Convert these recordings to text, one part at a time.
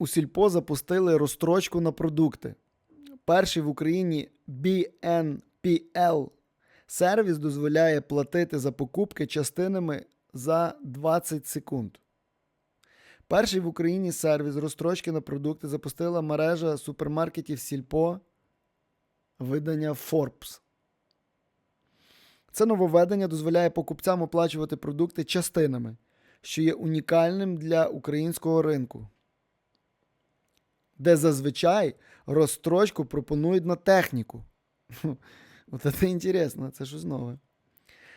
у сільпо запустили розстрочку на продукти. Перший в Україні BNPL сервіс дозволяє платити за покупки частинами за 20 секунд. Перший в Україні сервіс розстрочки на продукти запустила мережа супермаркетів Сільпо видання Forbes. Це нововведення дозволяє покупцям оплачувати продукти частинами, що є унікальним для українського ринку, де зазвичай розстрочку пропонують на техніку. От це інтересно, це щось нове.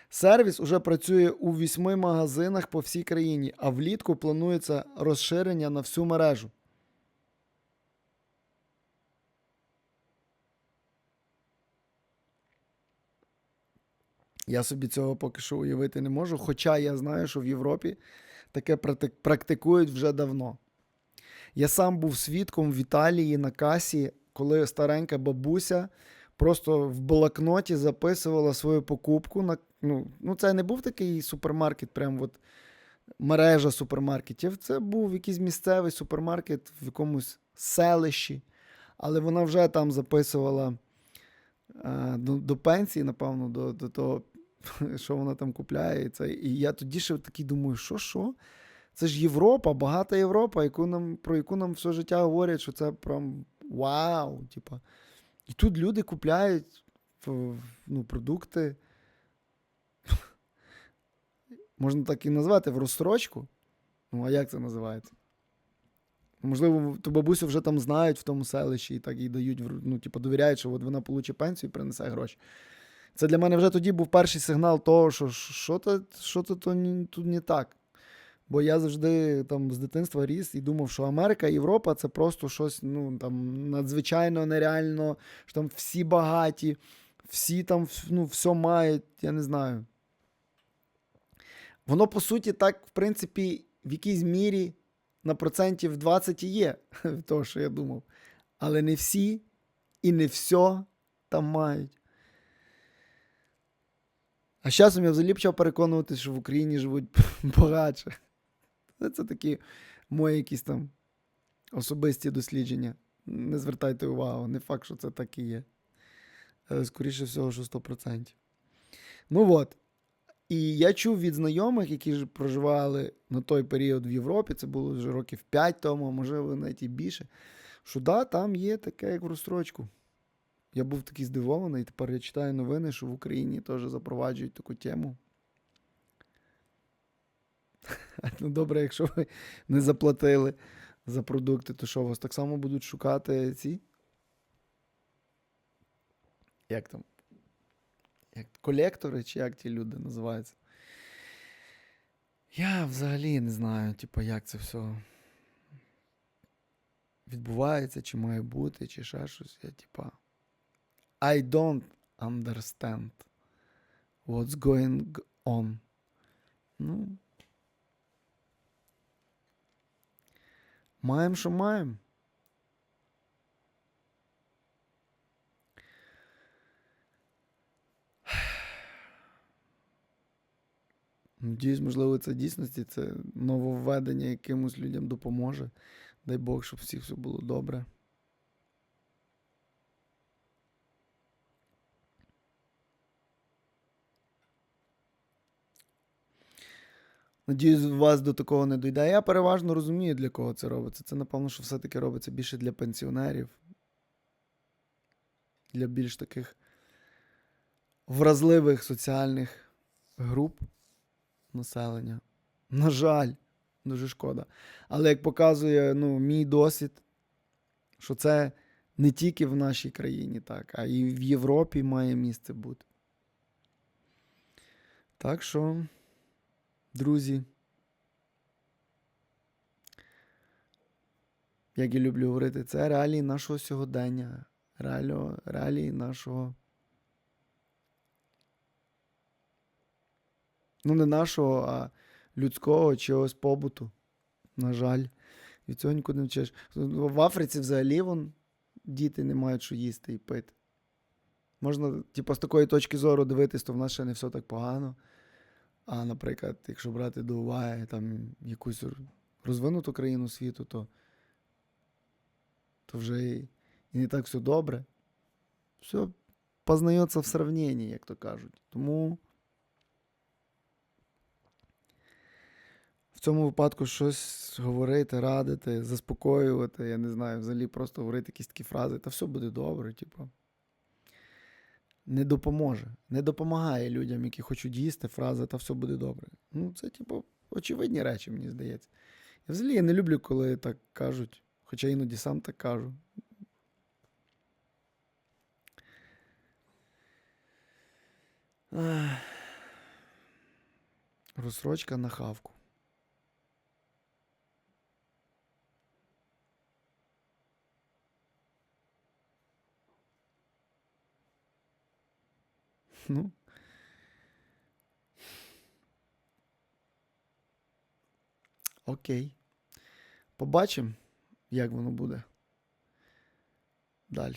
Сервіс уже працює у вісьми магазинах по всій країні, а влітку планується розширення на всю мережу. Я собі цього поки що уявити не можу, хоча я знаю, що в Європі таке практи- практикують вже давно. Я сам був свідком в Італії на касі, коли старенька бабуся просто в блокноті записувала свою покупку. На, ну, ну, це не був такий супермаркет, прям от мережа супермаркетів. Це був якийсь місцевий супермаркет в якомусь селищі, але вона вже там записувала е, до, до пенсії, напевно, до, до того, що вона там купляє. І, це. і я тоді ще такий думаю, що, що? Це ж Європа, багата Європа, яку нам, про яку нам все життя говорять, що це прям вау. Типа. І тут люди купляють ну, продукти. Можна так і назвати в розстрочку. Ну, а як це називається? Можливо, ту бабусю вже там знають в тому селищі і так їй дають, ну, типу, довіряють, що от вона получить пенсію і принесе гроші. Це для мене вже тоді був перший сигнал того, що що то, що то, то тут не так. Бо я завжди там з дитинства ріс і думав, що Америка Європа це просто щось ну, там, надзвичайно нереально, що там всі багаті, всі там ну, все мають, я не знаю. Воно, по суті, так, в принципі, в якійсь мірі на процентів 20 і є, того, що я думав. Але не всі і не все там мають. А з часом я взагалі почав переконуватися, що в Україні живуть багатше. Це, це такі мої якісь там особисті дослідження. Не звертайте увагу, не факт, що це так і є. Але скоріше всього, що 100%. Ну от. І я чув від знайомих, які ж проживали на той період в Європі, це було вже років 5 тому, можливо навіть і більше, що да, там є таке, як в розстрочку. Я був такий здивований, тепер я читаю новини, що в Україні теж запроваджують таку тему. Ну, добре, якщо ви не заплатили за продукти, то що вас так само будуть шукати ці? Як там? Як колектори, чи як ті люди називаються? Я взагалі не знаю, типу, як це все відбувається, чи має бути, чи ще щось. Я, типа. I don't understand what's going on. Ну. Маємо, що маємо. Надіюсь, можливо, це дійсності, це нововведення якимось людям допоможе. Дай Бог, щоб всіх все було добре. Надіюсь, вас до такого не дійде. Я переважно розумію, для кого це робиться. Це, напевно, що все-таки робиться більше для пенсіонерів, для більш таких вразливих соціальних груп населення. На жаль, дуже шкода. Але як показує ну, мій досвід, що це не тільки в нашій країні, так, а і в Європі має місце бути. Так що, друзі, як я люблю говорити, це реалії нашого сьогодення, реалії нашого. Ну, не нашого, а людського чогось побуту. На жаль, від цього нікуди не вчиш. В Африці взагалі вон, діти не мають що їсти і пити. Можна, типу, з такої точки зору дивитись, то в нас ще не все так погано. А, наприклад, якщо брати до уваги там якусь розвинуту країну світу, то то вже і, не так все добре. Все познається в сравненні, як то кажуть. Тому в цьому випадку щось говорити, радити, заспокоювати, я не знаю, взагалі просто говорити якісь такі фрази, та все буде добре, типу. Не допоможе. Не допомагає людям, які хочуть їсти, фраза та все буде добре. Ну, це, типу, очевидні речі, мені здається. Я взагалі я не люблю, коли так кажуть, хоча іноді сам так кажу. Розсрочка на хавку. Ну. Окей. Побачимо, як воно буде. Далі.